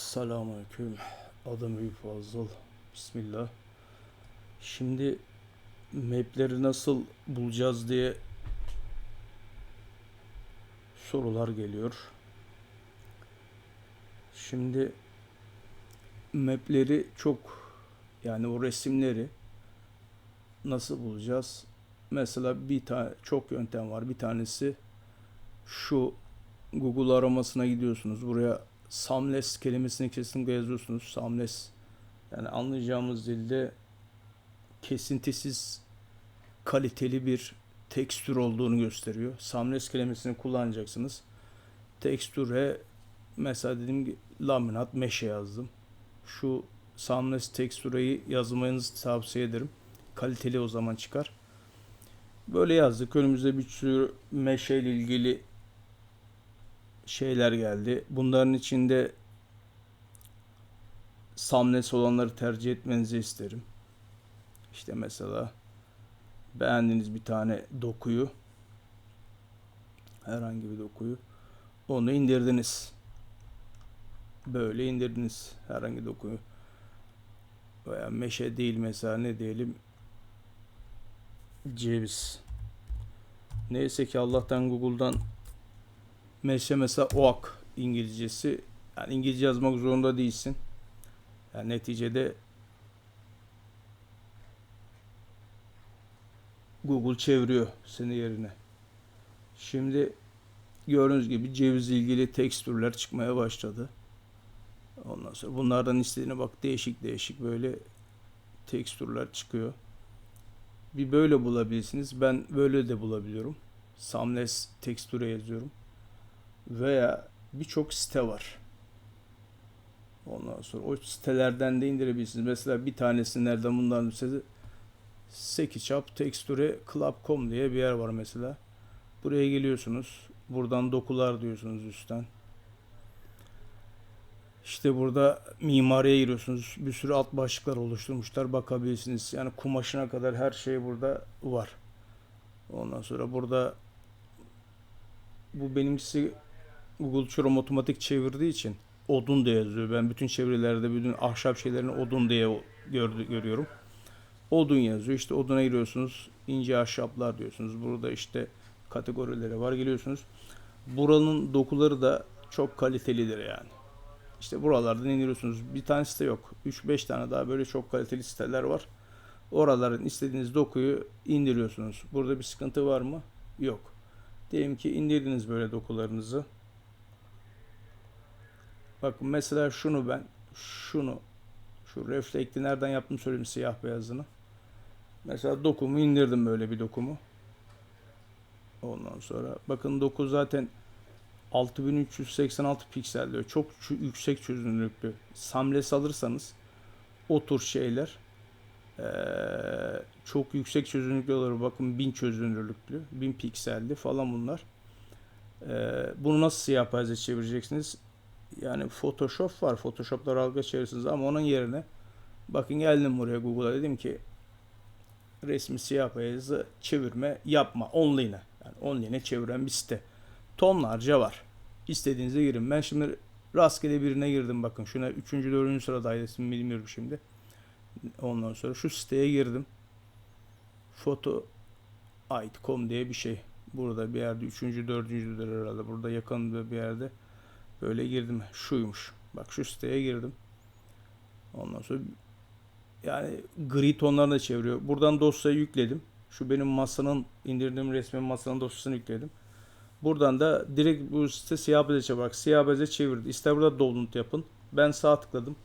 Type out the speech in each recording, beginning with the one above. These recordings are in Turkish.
Selamünaleyküm. Adım Eyüp Fazıl. Bismillah. Şimdi mapleri nasıl bulacağız diye sorular geliyor. Şimdi mapleri çok yani o resimleri nasıl bulacağız? Mesela bir tane çok yöntem var. Bir tanesi şu Google aramasına gidiyorsunuz. Buraya Samles kelimesini kesinlikle yazıyorsunuz. Samles yani anlayacağımız dilde kesintisiz kaliteli bir tekstür olduğunu gösteriyor. Samles kelimesini kullanacaksınız. Tekstüre mesela dedim ki laminat meşe yazdım. Şu Samles tekstüreyi yazmanızı tavsiye ederim. Kaliteli o zaman çıkar. Böyle yazdık. Önümüzde bir sürü meşe ile ilgili şeyler geldi. Bunların içinde Samles olanları tercih etmenizi isterim. İşte mesela beğendiğiniz bir tane dokuyu herhangi bir dokuyu onu indirdiniz. Böyle indirdiniz herhangi dokuyu. Veya meşe değil mesela ne diyelim ceviz. Neyse ki Allah'tan Google'dan Mesela OAK İngilizcesi. Yani İngilizce yazmak zorunda değilsin. Yani neticede Google çeviriyor seni yerine. Şimdi gördüğünüz gibi cevizle ilgili tekstürler çıkmaya başladı. Ondan sonra bunlardan istediğine bak değişik değişik böyle tekstürler çıkıyor. Bir böyle bulabilirsiniz. Ben böyle de bulabiliyorum. Samles tekstüre yazıyorum veya birçok site var. Ondan sonra o sitelerden de indirebilirsiniz. Mesela bir tanesi nereden bundan mesela SketchUp Texture Club.com diye bir yer var mesela. Buraya geliyorsunuz. Buradan dokular diyorsunuz üstten. İşte burada mimariye giriyorsunuz. Bir sürü alt başlıklar oluşturmuşlar. Bakabilirsiniz. Yani kumaşına kadar her şey burada var. Ondan sonra burada bu benimkisi Google Chrome otomatik çevirdiği için odun diye yazıyor. Ben bütün çevirilerde bütün ahşap şeylerini odun diye gördü, görüyorum. Odun yazıyor. İşte oduna giriyorsunuz. ince ahşaplar diyorsunuz. Burada işte kategorileri var. Geliyorsunuz. Buranın dokuları da çok kalitelidir yani. İşte buralardan indiriyorsunuz. Bir tane site yok. 3-5 tane daha böyle çok kaliteli siteler var. Oraların istediğiniz dokuyu indiriyorsunuz. Burada bir sıkıntı var mı? Yok. Diyelim ki indirdiniz böyle dokularınızı. Bakın mesela şunu ben şunu şu reflekti nereden yaptım söyleyeyim siyah beyazını. Mesela dokumu indirdim böyle bir dokumu. Ondan sonra bakın doku zaten 6386 piksel diyor. Çok yüksek çözünürlüklü. Samles alırsanız o tür şeyler ee, çok yüksek çözünürlüklü olur. Bakın 1000 çözünürlüklü, 1000 pikselli falan bunlar. Ee, bunu nasıl siyah beyaza çevireceksiniz? Yani Photoshop var. Photoshop'ta dalga çevirirsiniz ama onun yerine bakın geldim buraya Google'a dedim ki resmi siyah beyazı çevirme yapma online'e. Yani online'e çeviren bir site. Tonlarca var. İstediğinize girin. Ben şimdi rastgele birine girdim bakın. Şuna 3. 4. sıradaydı bilmiyorum şimdi. Ondan sonra şu siteye girdim. Foto ait.com diye bir şey. Burada bir yerde 3. 4. herhalde. Burada yakın bir yerde. Böyle girdim. Şuymuş. Bak şu siteye girdim. Ondan sonra yani gri tonlarını çeviriyor. Buradan dosyayı yükledim. Şu benim masanın indirdiğim resmin masanın dosyasını yükledim. Buradan da direkt bu site siyah beze çevir. siyah beze çevirdi. İster burada download yapın. Ben sağ tıkladım.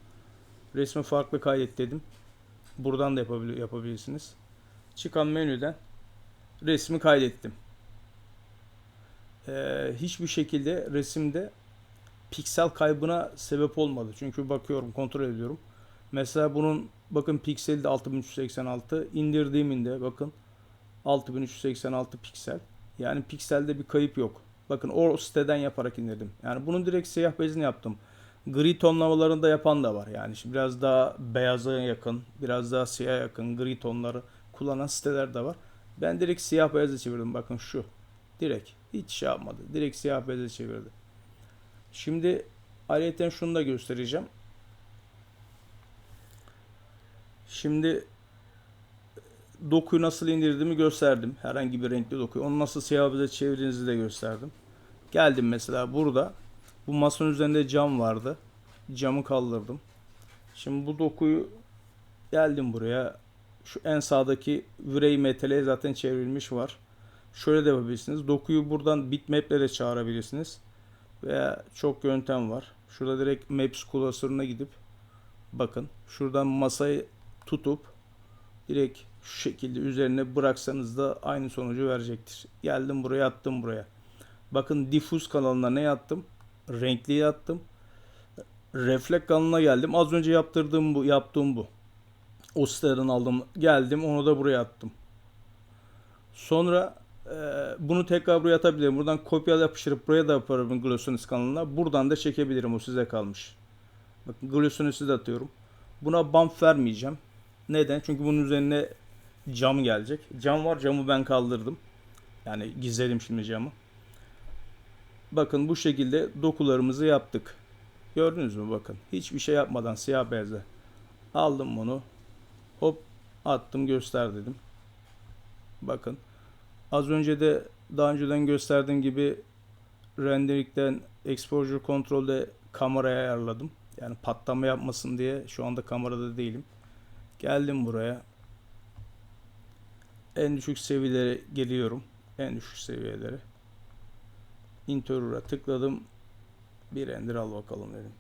Resmi farklı kaydet dedim. Buradan da yapabil yapabilirsiniz. Çıkan menüden resmi kaydettim. Ee, hiçbir şekilde resimde piksel kaybına sebep olmadı. Çünkü bakıyorum, kontrol ediyorum. Mesela bunun bakın pikseli de 6386 indirdiğiminde bakın 6386 piksel. Yani pikselde bir kayıp yok. Bakın o siteden yaparak indirdim. Yani bunun direkt siyah bezini yaptım. Gri tonlamalarında yapan da var. Yani şimdi biraz daha beyaza yakın, biraz daha siyah yakın gri tonları kullanan siteler de var. Ben direkt siyah beyaza çevirdim. Bakın şu. Direkt. Hiç şey yapmadı. Direkt siyah beyaza çevirdi. Şimdi Ayrıca şunu da göstereceğim. Şimdi dokuyu nasıl indirdiğimi gösterdim. Herhangi bir renkli dokuyu. Onu nasıl siyah beyaz çevirdiğinizi de gösterdim. Geldim mesela burada. Bu masanın üzerinde cam vardı. Camı kaldırdım. Şimdi bu dokuyu geldim buraya. Şu en sağdaki virey metale zaten çevrilmiş var. Şöyle de yapabilirsiniz. Dokuyu buradan bitmap'le de çağırabilirsiniz. Veya çok yöntem var. Şurada direkt Maps klasörüne gidip bakın. Şuradan masayı tutup direkt şu şekilde üzerine bıraksanız da aynı sonucu verecektir. Geldim buraya attım buraya. Bakın diffuse kanalına ne attım? Renkliyi attım. Reflekt kanalına geldim. Az önce yaptırdığım bu, yaptığım bu. O aldım. Geldim onu da buraya attım. Sonra bunu tekrar buraya atabilirim. Buradan kopyala yapıştırıp buraya da yaparım Glossonis kanalına. Buradan da çekebilirim. O size kalmış. Bakın Glossonis'i de atıyorum. Buna bump vermeyeceğim. Neden? Çünkü bunun üzerine cam gelecek. Cam var. Camı ben kaldırdım. Yani gizledim şimdi camı. Bakın bu şekilde dokularımızı yaptık. Gördünüz mü bakın. Hiçbir şey yapmadan siyah beyazla. Aldım bunu. Hop attım göster dedim. Bakın. Az önce de daha önceden gösterdiğim gibi rendering'den exposure kontrolde kameraya ayarladım. Yani patlama yapmasın diye şu anda kamerada değilim. Geldim buraya. En düşük seviyelere geliyorum. En düşük seviyelere. Interior'a tıkladım. Bir render al bakalım dedim.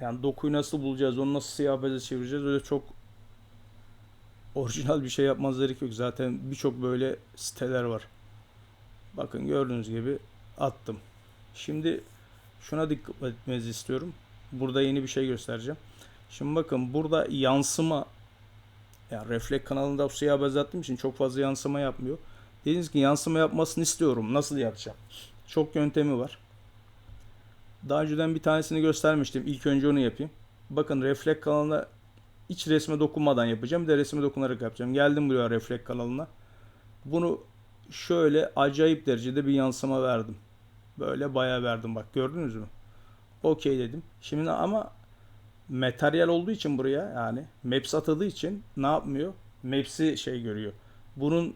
Yani dokuyu nasıl bulacağız, onu nasıl siyah beyaza çevireceğiz öyle çok orijinal bir şey yapmanız gerek yok. Zaten birçok böyle siteler var. Bakın gördüğünüz gibi attım. Şimdi şuna dikkat etmenizi istiyorum. Burada yeni bir şey göstereceğim. Şimdi bakın burada yansıma yani reflek kanalında siyah beyaz için çok fazla yansıma yapmıyor. Dediniz ki yansıma yapmasını istiyorum. Nasıl yapacağım? Çok yöntemi var. Daha önceden bir tanesini göstermiştim. İlk önce onu yapayım. Bakın reflek kanalına hiç resme dokunmadan yapacağım. Bir de resme dokunarak yapacağım. Geldim buraya reflek kanalına. Bunu şöyle acayip derecede bir yansıma verdim. Böyle bayağı verdim bak gördünüz mü? Okey dedim. Şimdi ama materyal olduğu için buraya yani Maps atadığı için ne yapmıyor? Maps'i şey görüyor. Bunun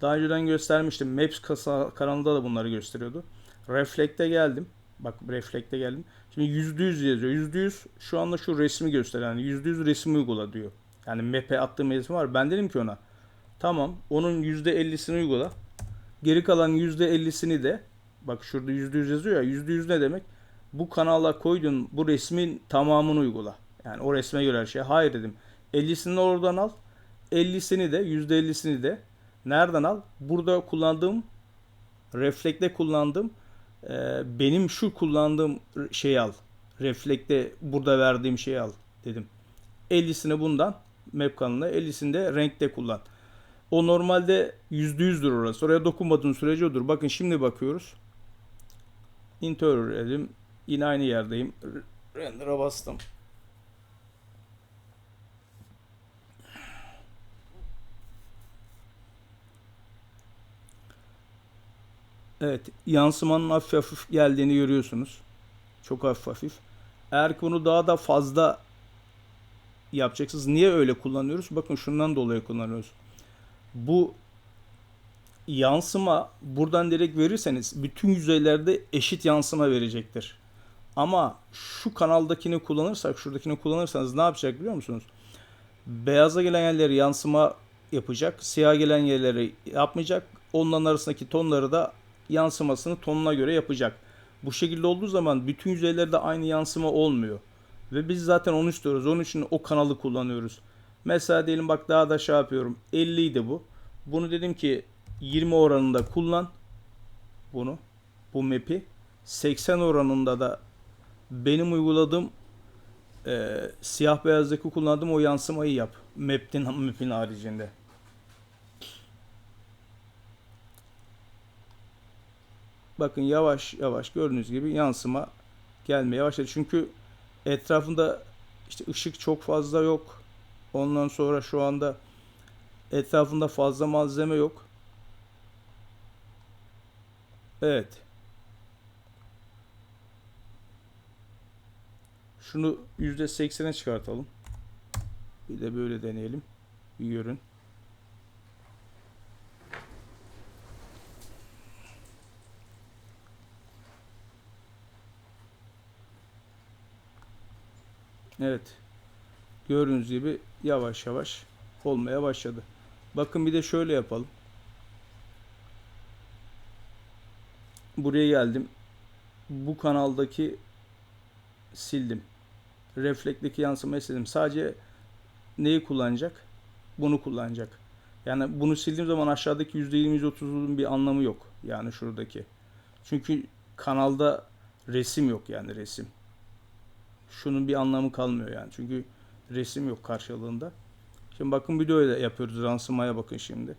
daha önceden göstermiştim. Maps kasa, kanalında da bunları gösteriyordu. Reflect'e geldim. Bak Reflect'e geldim. Şimdi %100 yazıyor. %100 şu anda şu resmi gösteriyor. Yani %100 resmi uygula diyor. Yani map'e attığım resim var. Ben dedim ki ona tamam onun %50'sini uygula. Geri kalan %50'sini de bak şurada %100 yazıyor ya %100 ne demek? Bu kanala koydun bu resmin tamamını uygula. Yani o resme göre her şey. Hayır dedim. 50'sini oradan al. 50'sini de %50'sini de nereden al? Burada kullandığım reflekte kullandığım benim şu kullandığım şeyi al. Reflekte burada verdiğim şeyi al dedim. 50'sini bundan map kanalına 50'sini de renkte kullan. O normalde %100'dür orası. Oraya dokunmadığın sürece odur. Bakın şimdi bakıyoruz. Interior dedim. Yine aynı yerdeyim. Render'a bastım. Evet, yansımanın hafif hafif geldiğini görüyorsunuz. Çok hafif hafif. Eğer bunu daha da fazla yapacaksınız. Niye öyle kullanıyoruz? Bakın şundan dolayı kullanıyoruz. Bu yansıma buradan direkt verirseniz bütün yüzeylerde eşit yansıma verecektir. Ama şu kanaldakini kullanırsak, şuradakini kullanırsanız ne yapacak biliyor musunuz? Beyaza gelen yerleri yansıma yapacak. Siyah gelen yerleri yapmayacak. Onların arasındaki tonları da yansımasını tonuna göre yapacak. Bu şekilde olduğu zaman bütün yüzeylerde aynı yansıma olmuyor. Ve biz zaten onu istiyoruz. Onun için o kanalı kullanıyoruz. Mesela diyelim bak daha da şey yapıyorum. 50 idi bu. Bunu dedim ki 20 oranında kullan. Bunu. Bu map'i. 80 oranında da benim uyguladığım e, siyah beyazdaki kullandığım o yansımayı yap. Map'in, map'in haricinde. Bakın yavaş yavaş gördüğünüz gibi yansıma gelmeye başladı. Çünkü etrafında işte ışık çok fazla yok. Ondan sonra şu anda etrafında fazla malzeme yok. Evet. Şunu %80'e çıkartalım. Bir de böyle deneyelim. Bir görün. Evet. Gördüğünüz gibi yavaş yavaş olmaya başladı. Bakın bir de şöyle yapalım. Buraya geldim. Bu kanaldaki sildim. Reflekteki yansımayı sildim. Sadece neyi kullanacak? Bunu kullanacak. Yani bunu sildiğim zaman aşağıdaki %20-%30'un bir anlamı yok. Yani şuradaki. Çünkü kanalda resim yok yani resim. Şunun bir anlamı kalmıyor yani. Çünkü resim yok karşılığında. Şimdi bakın videoyu da yapıyoruz. Yansımaya bakın şimdi.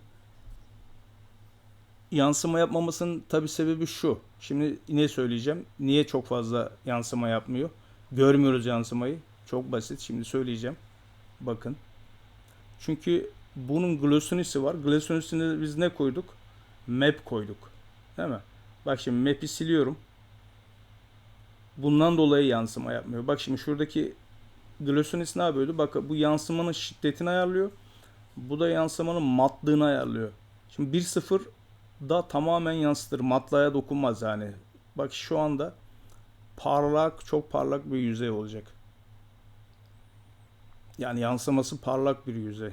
Yansıma yapmamasının tabi sebebi şu. Şimdi ne söyleyeceğim? Niye çok fazla yansıma yapmıyor? Görmüyoruz yansımayı. Çok basit. Şimdi söyleyeceğim. Bakın. Çünkü bunun glossinisi var. Glossinisine biz ne koyduk? Map koyduk. Değil mi? Bak şimdi map'i siliyorum. Bundan dolayı yansıma yapmıyor. Bak şimdi şuradaki Glossonis ne yapıyordu? Bak bu yansımanın şiddetini ayarlıyor. Bu da yansımanın matlığını ayarlıyor. Şimdi 1.0 da tamamen yansıtır. Matlığa dokunmaz yani. Bak şu anda parlak, çok parlak bir yüzey olacak. Yani yansıması parlak bir yüzey.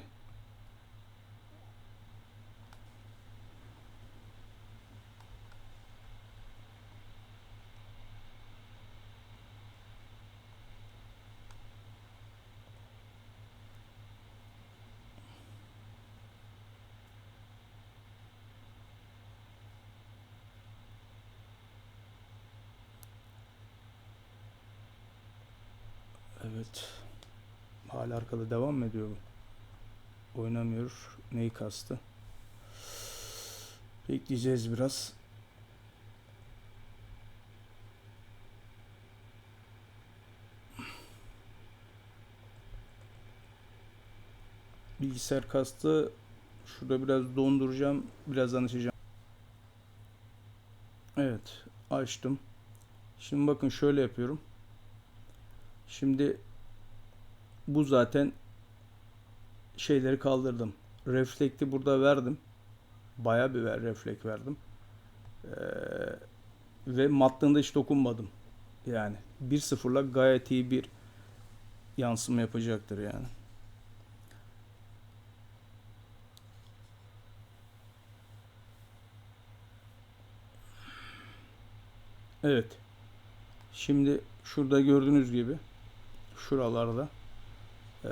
Evet. Hala arkada devam mı ediyor bu? Oynamıyor. Neyi kastı? Bekleyeceğiz biraz. Bilgisayar kastı. Şurada biraz donduracağım. Birazdan açacağım. Evet. Açtım. Şimdi bakın şöyle yapıyorum. Şimdi bu zaten şeyleri kaldırdım. Reflekti burada verdim. Baya bir ver, reflek verdim. Ee, ve matlığında hiç dokunmadım. Yani 1-0'la gayet iyi bir yansıma yapacaktır yani. Evet. Şimdi şurada gördüğünüz gibi şuralarda ee,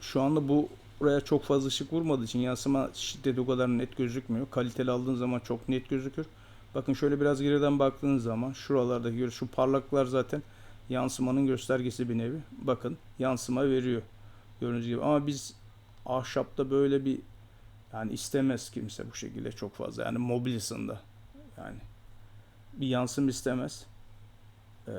şu anda bu buraya çok fazla ışık vurmadığı için yansıma şiddeti o kadar net gözükmüyor. Kaliteli aldığın zaman çok net gözükür. Bakın şöyle biraz geriden baktığınız zaman şuralardaki gör- şu parlaklar zaten yansımanın göstergesi bir nevi. Bakın yansıma veriyor. Gördüğünüz gibi ama biz ahşapta böyle bir yani istemez kimse bu şekilde çok fazla. Yani mobilyasında yani bir yansım istemez. Ee,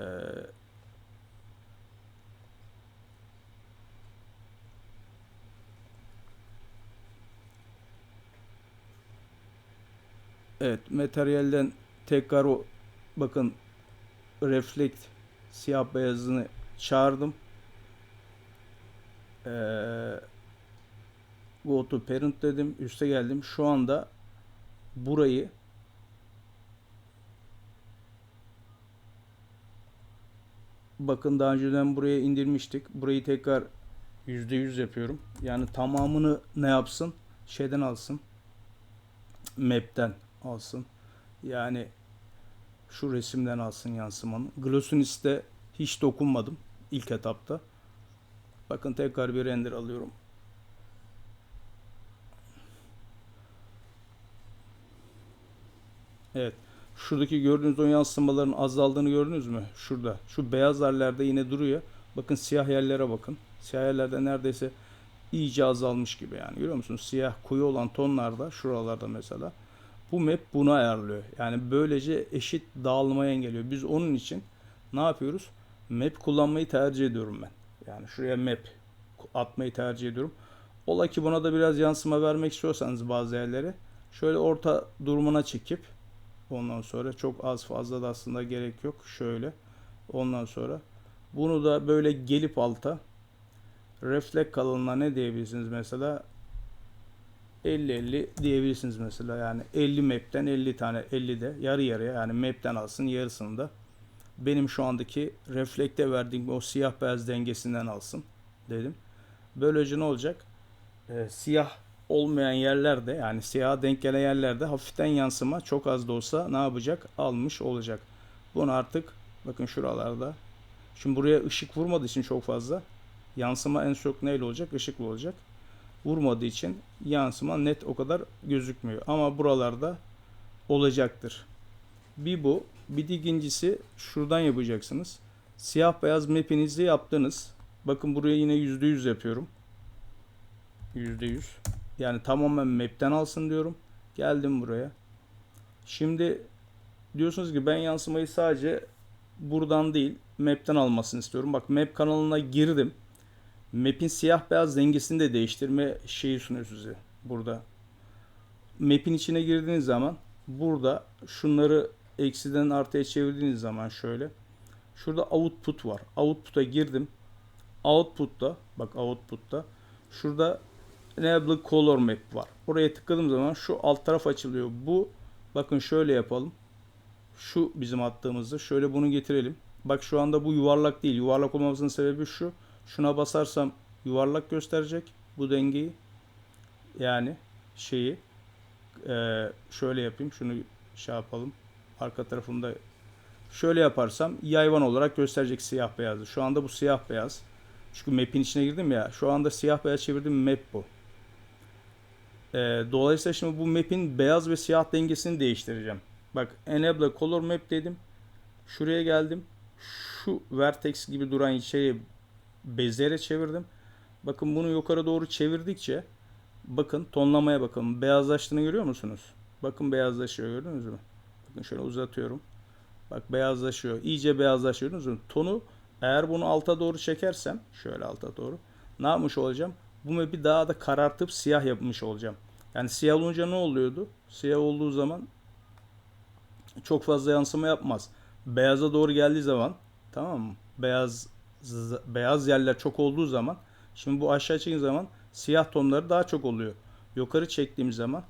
Evet, materyalden tekrar o bakın reflect siyah beyazını çağırdım. Ee, go to parent dedim. Üste geldim. Şu anda burayı bakın daha önceden buraya indirmiştik. Burayı tekrar %100 yapıyorum. Yani tamamını ne yapsın? Şeyden alsın. Map'ten alsın. Yani şu resimden alsın yansımanı. Glossinist'e hiç dokunmadım ilk etapta. Bakın tekrar bir render alıyorum. Evet. Şuradaki gördüğünüz o yansımaların azaldığını gördünüz mü? Şurada. Şu beyaz yerlerde yine duruyor. Bakın siyah yerlere bakın. Siyah yerlerde neredeyse iyice azalmış gibi yani. Görüyor musunuz? Siyah koyu olan tonlarda şuralarda mesela. Bu map bunu ayarlıyor. Yani böylece eşit dağılmayı engelliyor. Biz onun için ne yapıyoruz? Map kullanmayı tercih ediyorum ben. Yani şuraya map atmayı tercih ediyorum. Ola ki buna da biraz yansıma vermek istiyorsanız bazı yerlere şöyle orta durumuna çekip ondan sonra çok az fazla da aslında gerek yok. Şöyle ondan sonra Bunu da böyle gelip alta refleks kalınlığına ne diyebilirsiniz mesela 50-50 diyebilirsiniz mesela yani 50 map'ten 50 tane 50 de yarı yarıya yani map'ten alsın yarısını da benim şu andaki reflekte verdiğim o siyah beyaz dengesinden alsın dedim. Böylece ne olacak? Ee, siyah olmayan yerlerde yani siyaha denk gelen yerlerde hafiften yansıma çok az da olsa ne yapacak? Almış olacak. Bunu artık bakın şuralarda şimdi buraya ışık vurmadığı için çok fazla yansıma en çok neyle olacak? Işıklı olacak. Vurmadığı için yansıma net o kadar gözükmüyor. Ama buralarda olacaktır. Bir bu. Bir de ikincisi şuradan yapacaksınız. Siyah beyaz map'inizi yaptınız. Bakın buraya yine %100 yapıyorum. %100. Yani tamamen map'ten alsın diyorum. Geldim buraya. Şimdi diyorsunuz ki ben yansımayı sadece buradan değil map'ten almasını istiyorum. Bak map kanalına girdim. Map'in siyah beyaz dengesini de değiştirme şeyi sunuyor size burada. Map'in içine girdiğiniz zaman burada şunları eksiden artıya çevirdiğiniz zaman şöyle. Şurada output var. Output'a girdim. Output'ta bak output'ta şurada enable color map var. Oraya tıkladığım zaman şu alt taraf açılıyor. Bu bakın şöyle yapalım. Şu bizim attığımızda şöyle bunu getirelim. Bak şu anda bu yuvarlak değil. Yuvarlak olmamasının sebebi şu. Şuna basarsam yuvarlak gösterecek bu dengeyi. Yani şeyi eee, şöyle yapayım. Şunu şey yapalım. Arka tarafında şöyle yaparsam yayvan olarak gösterecek siyah beyazı. Şu anda bu siyah beyaz. Çünkü map'in içine girdim ya. Şu anda siyah beyaz çevirdim map bu. Ee, dolayısıyla şimdi bu map'in beyaz ve siyah dengesini değiştireceğim. Bak enable color map dedim. Şuraya geldim. Şu vertex gibi duran şeyi bezlere çevirdim. Bakın bunu yukarı doğru çevirdikçe bakın tonlamaya bakın. Beyazlaştığını görüyor musunuz? Bakın beyazlaşıyor gördünüz mü? Bakın şöyle uzatıyorum. Bak beyazlaşıyor. İyice beyazlaşıyor. Gördünüz mü? Tonu eğer bunu alta doğru çekersem şöyle alta doğru ne yapmış olacağım? Bu map'i daha da karartıp siyah yapmış olacağım. Yani siyah olunca ne oluyordu? Siyah olduğu zaman çok fazla yansıma yapmaz. Beyaza doğru geldiği zaman tamam mı? Beyaz beyaz yerler çok olduğu zaman şimdi bu aşağı çektiğim zaman siyah tonları daha çok oluyor. Yukarı çektiğim zaman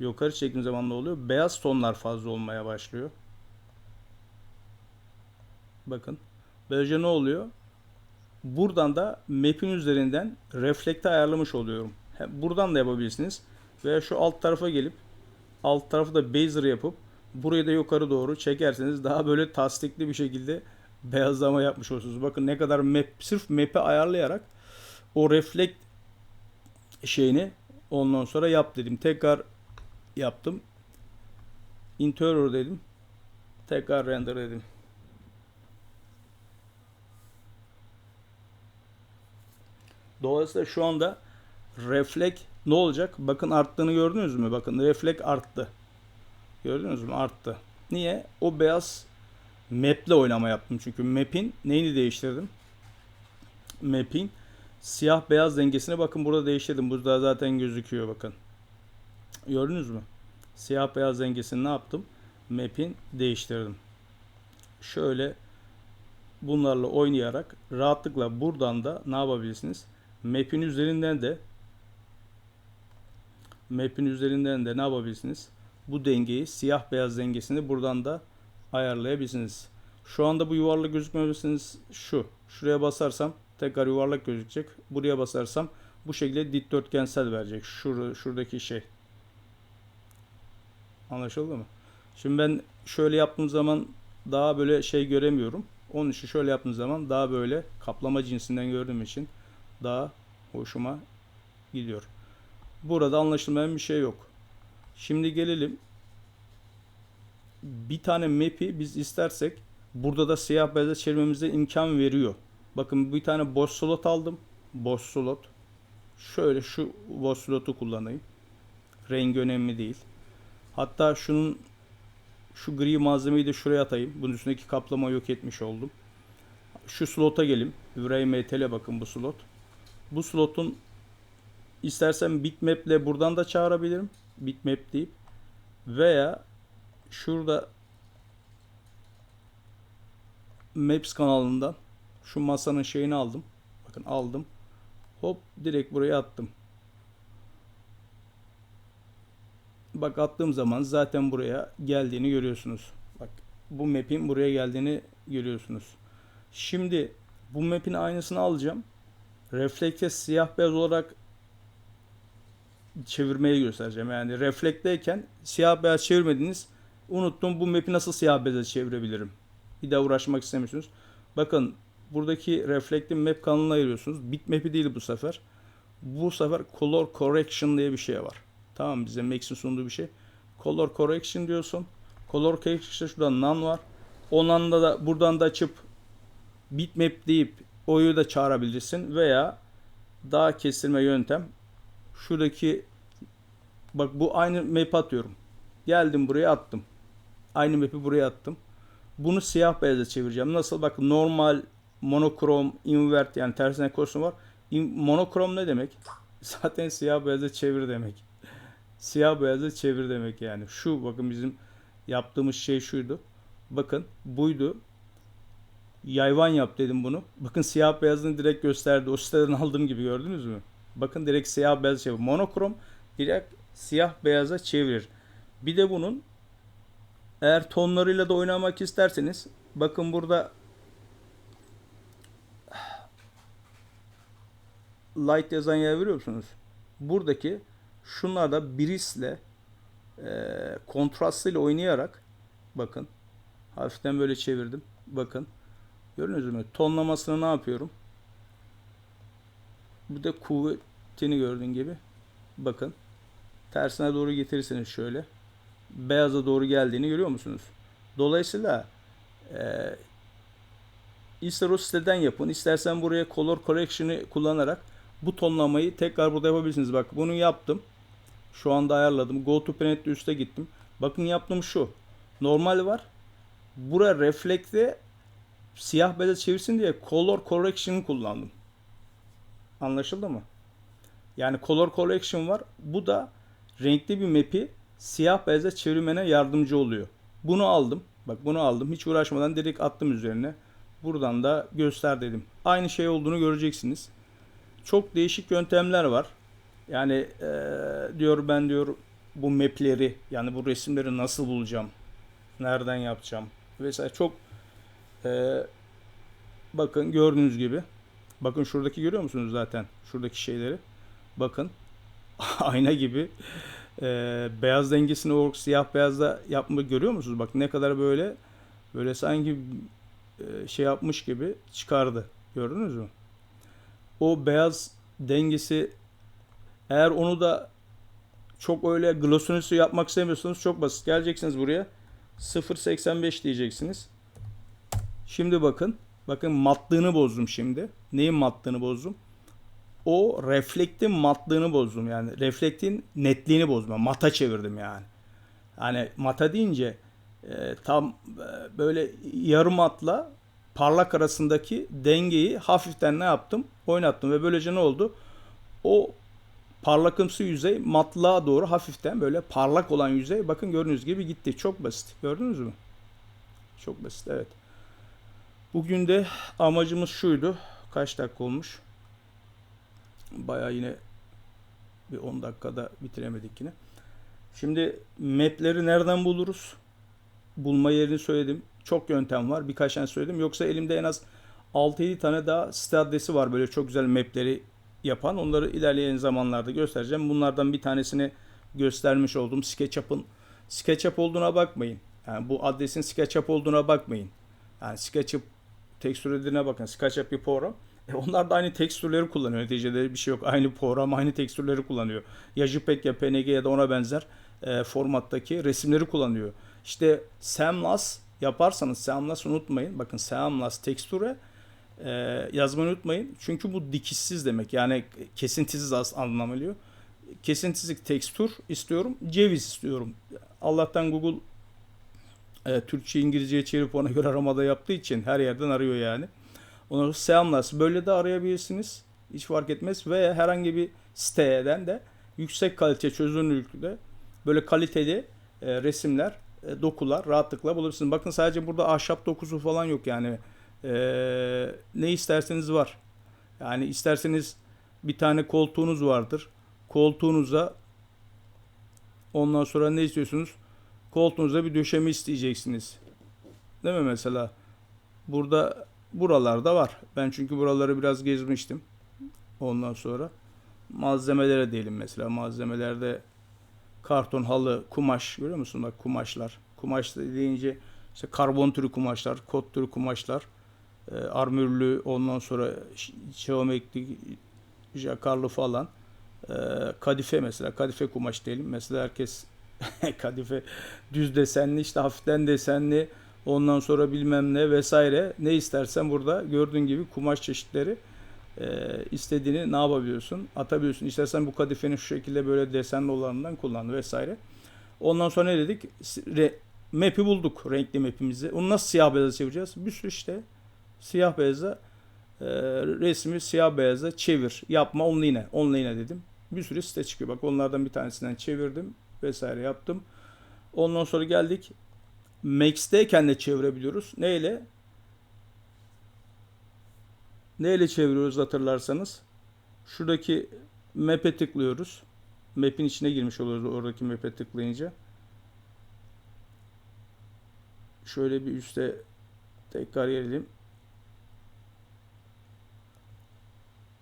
yukarı çektiğim zaman ne oluyor? Beyaz tonlar fazla olmaya başlıyor. Bakın. Böylece ne oluyor? Buradan da map'in üzerinden reflekte ayarlamış oluyorum. Buradan da yapabilirsiniz. Veya şu alt tarafa gelip alt tarafı da bezier yapıp burayı da yukarı doğru çekerseniz daha böyle tasdikli bir şekilde beyazlama yapmış olursunuz. Bakın ne kadar map sırf map'i ayarlayarak o reflekt şeyini ondan sonra yap dedim. Tekrar yaptım. Interior dedim. Tekrar render dedim. Dolayısıyla şu anda reflek ne olacak? Bakın arttığını gördünüz mü? Bakın reflek arttı. Gördünüz mü? Arttı. Niye? O beyaz map'le oynama yaptım. Çünkü map'in neyini değiştirdim? Map'in siyah beyaz dengesini bakın burada değiştirdim. Burada zaten gözüküyor bakın. Gördünüz mü? Siyah beyaz dengesini ne yaptım? Map'in değiştirdim. Şöyle bunlarla oynayarak rahatlıkla buradan da ne yapabilirsiniz? Map'in üzerinden de map'in üzerinden de ne yapabilirsiniz? Bu dengeyi siyah beyaz dengesini buradan da ayarlayabilirsiniz. Şu anda bu yuvarlak gözükmemesiniz şu. Şuraya basarsam tekrar yuvarlak gözükecek. Buraya basarsam bu şekilde dikdörtgensel verecek. Şur şuradaki şey. Anlaşıldı mı? Şimdi ben şöyle yaptığım zaman daha böyle şey göremiyorum. Onun için şöyle yaptığım zaman daha böyle kaplama cinsinden gördüğüm için daha hoşuma gidiyor. Burada anlaşılmayan bir şey yok. Şimdi gelelim. Bir tane map'i biz istersek burada da siyah beyaza çevirmemize imkan veriyor. Bakın bir tane boş slot aldım. Boş slot. Şöyle şu boş slotu kullanayım. Rengi önemli değil. Hatta şunun şu gri malzemeyi de şuraya atayım. Bunun üstündeki kaplama yok etmiş oldum. Şu slota gelim. Vray Metal'e bakın bu slot. Bu slotun istersen bitmap ile buradan da çağırabilirim. Bitmap deyip veya şurada Maps kanalından Şu masanın şeyini aldım. Bakın aldım. Hop direkt buraya attım. Bak attığım zaman zaten buraya geldiğini görüyorsunuz. Bak bu map'in buraya geldiğini görüyorsunuz. Şimdi bu map'in aynısını alacağım. Reflekte siyah beyaz olarak çevirmeyi göstereceğim. Yani reflekteyken siyah beyaz çevirmediniz. Unuttum bu map'i nasıl siyah beyaza çevirebilirim? Bir daha uğraşmak istemiyorsunuz. Bakın buradaki reflective map kanalına ayırıyorsunuz. Bitmap'i değil bu sefer. Bu sefer color correction diye bir şey var. Tamam bize Max'in sunduğu bir şey. Color correction diyorsun. Color correction şurada none var. O none'da da buradan da açıp bitmap deyip oyu da çağırabilirsin veya daha kestirme yöntem şuradaki bak bu aynı map atıyorum. Geldim buraya attım. Aynı map'i buraya attım. Bunu siyah beyaza çevireceğim. Nasıl? Bak normal, monokrom, invert yani tersine koşun var. Monokrom ne demek? Zaten siyah beyaza çevir demek. Siyah beyaza çevir demek yani. Şu bakın bizim yaptığımız şey şuydu. Bakın buydu. Yayvan yap dedim bunu. Bakın siyah beyazını direkt gösterdi. O siteden aldığım gibi gördünüz mü? Bakın direkt siyah beyaz çevir. Monokrom direkt siyah beyaza çevirir. Bir de bunun eğer tonlarıyla da oynamak isterseniz bakın burada light yazan yer veriyor musunuz? Buradaki şunlarda birisle e, kontrastıyla oynayarak bakın hafiften böyle çevirdim. Bakın gördünüz mü? Tonlamasını ne yapıyorum? Bu da kuvvetini gördüğün gibi. Bakın tersine doğru getirirseniz şöyle beyaza doğru geldiğini görüyor musunuz? Dolayısıyla e, ister o siteden yapın, istersen buraya color correction'ı kullanarak bu tonlamayı tekrar burada yapabilirsiniz. Bak bunu yaptım. Şu anda ayarladım. Go to Planet üste gittim. Bakın yaptığım şu. Normal var. Bura reflekte siyah beyaz çevirsin diye color correction'ı kullandım. Anlaşıldı mı? Yani color correction var. Bu da renkli bir map'i siyah beyaza çevirmene yardımcı oluyor. Bunu aldım. Bak bunu aldım. Hiç uğraşmadan direkt attım üzerine. Buradan da göster dedim. Aynı şey olduğunu göreceksiniz. Çok değişik yöntemler var. Yani ee, diyor ben diyor bu mapleri yani bu resimleri nasıl bulacağım? Nereden yapacağım? Vesaire çok ee, bakın gördüğünüz gibi bakın şuradaki görüyor musunuz zaten şuradaki şeyleri? Bakın ayna gibi e, beyaz dengesini o siyah beyazda yapma görüyor musunuz? Bak ne kadar böyle böyle sanki e, şey yapmış gibi çıkardı. Gördünüz mü? O beyaz dengesi eğer onu da çok öyle glossonisi yapmak istemiyorsanız çok basit. Geleceksiniz buraya. 0.85 diyeceksiniz. Şimdi bakın. Bakın matlığını bozdum şimdi. Neyin matlığını bozdum? O reflektin matlığını bozdum yani. Reflektin netliğini bozdum. Mata çevirdim yani. Hani mata deyince e, tam e, böyle yarım matla parlak arasındaki dengeyi hafiften ne yaptım? Oynattım ve böylece ne oldu? O parlakımsı yüzey matlığa doğru hafiften böyle parlak olan yüzey bakın gördüğünüz gibi gitti. Çok basit. Gördünüz mü? Çok basit evet. Bugün de amacımız şuydu. Kaç dakika olmuş? Bayağı yine bir 10 dakikada bitiremedik yine. Şimdi mapleri nereden buluruz? Bulma yerini söyledim. Çok yöntem var. Birkaç tane söyledim. Yoksa elimde en az 6-7 tane daha site adresi var. Böyle çok güzel mapleri yapan. Onları ilerleyen zamanlarda göstereceğim. Bunlardan bir tanesini göstermiş oldum. SketchUp'ın SketchUp olduğuna bakmayın. Yani bu adresin SketchUp olduğuna bakmayın. Yani SketchUp tekstür edilene bakın. SketchUp bir program. E onlar da aynı tekstürleri kullanıyor. Neticede bir şey yok. Aynı program aynı tekstürleri kullanıyor. Ya JPEG ya PNG ya da ona benzer e, formattaki resimleri kullanıyor. İşte Samlas yaparsanız Samlas unutmayın. Bakın Samlas tekstüre e, yazmayı unutmayın. Çünkü bu dikişsiz demek. Yani kesintisiz anlamı geliyor. Kesintisiz tekstür istiyorum. Ceviz istiyorum. Allah'tan Google e, Türkçe İngilizceye çevirip ona göre aramada yaptığı için her yerden arıyor yani. Onu selamlarsın. Böyle de arayabilirsiniz. Hiç fark etmez. Ve herhangi bir siteden de yüksek kalite çözünürlükte böyle kaliteli e, resimler, e, dokular rahatlıkla bulursunuz. Bakın sadece burada ahşap dokusu falan yok yani. Ee, ne isterseniz var. Yani isterseniz bir tane koltuğunuz vardır. Koltuğunuza ondan sonra ne istiyorsunuz? Koltuğunuza bir döşeme isteyeceksiniz. Değil mi mesela? Burada buralarda var. Ben çünkü buraları biraz gezmiştim. Ondan sonra malzemelere diyelim mesela. Malzemelerde karton, halı, kumaş görüyor musun? Bak kumaşlar. Kumaş deyince işte karbon türü kumaşlar, kot türü kumaşlar, e, armürlü, ondan sonra ş- geometrik, jakarlı falan. E, kadife mesela, kadife kumaş diyelim. Mesela herkes kadife düz desenli, işte hafiften desenli, ondan sonra bilmem ne vesaire. Ne istersen burada gördüğün gibi kumaş çeşitleri e, istediğini ne yapabiliyorsun? Atabiliyorsun. İstersen bu kadifenin şu şekilde böyle desenli olanından kullan vesaire. Ondan sonra ne dedik? Re, map'i bulduk. Renkli map'imizi. Onu nasıl siyah beyaza çevireceğiz? Bir sürü işte siyah beyaza e, resmi siyah beyaza çevir. Yapma online. Online dedim. Bir sürü site çıkıyor. Bak onlardan bir tanesinden çevirdim vesaire yaptım. Ondan sonra geldik. Max'teyken de çevirebiliyoruz. Neyle? Neyle çeviriyoruz hatırlarsanız? Şuradaki map'e tıklıyoruz. Map'in içine girmiş oluyoruz oradaki map'e tıklayınca. Şöyle bir üste tekrar gelelim.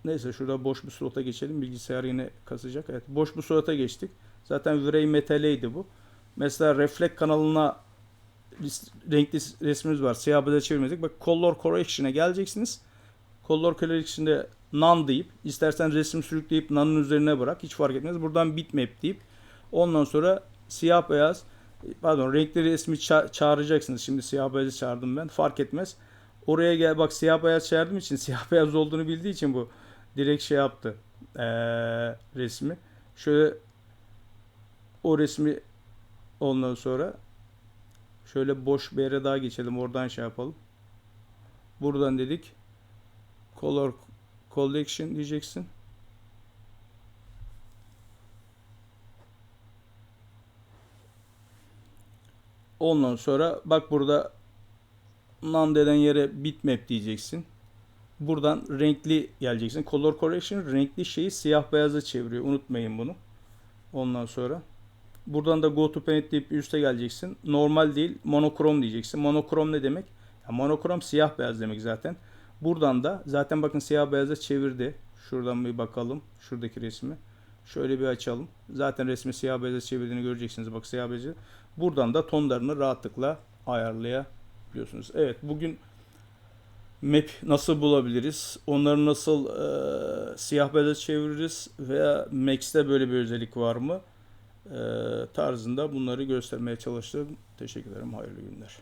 Neyse şurada boş bir slota geçelim. Bilgisayar yine kasacak. Evet boş bir slota geçtik. Zaten Vray Metal'eydi bu. Mesela Reflect kanalına renkli resmimiz var. Siyah beyaz çevirmedik. Bak Color Correction'a geleceksiniz. Color Correction'de none deyip istersen resim sürükleyip none'ın üzerine bırak. Hiç fark etmez. Buradan bitmap deyip ondan sonra siyah beyaz pardon renkli resmi ça- çağıracaksınız. Şimdi siyah beyazı çağırdım ben. Fark etmez. Oraya gel bak siyah beyaz çağırdığım için siyah beyaz olduğunu bildiği için bu direkt şey yaptı. Ee, resmi. Şöyle o resmi ondan sonra şöyle boş bir yere daha geçelim. Oradan şey yapalım. Buradan dedik. Color Collection diyeceksin. Ondan sonra bak burada none denen yere bitmap diyeceksin. Buradan renkli geleceksin. Color correction renkli şeyi siyah beyaza çeviriyor. Unutmayın bunu. Ondan sonra buradan da go to paint deyip üste geleceksin. Normal değil, monokrom diyeceksin. Monokrom ne demek? Ya monokrom siyah beyaz demek zaten. Buradan da zaten bakın siyah beyaza çevirdi. Şuradan bir bakalım. Şuradaki resmi. Şöyle bir açalım. Zaten resmi siyah beyaza çevirdiğini göreceksiniz. Bak siyah beyazı. Buradan da tonlarını rahatlıkla ayarlayabiliyorsunuz. Evet bugün map nasıl bulabiliriz? Onları nasıl e, siyah beyaza çeviririz? Veya Max'te böyle bir özellik var mı? Tarzında bunları göstermeye çalıştım. Teşekkür ederim. Hayırlı günler.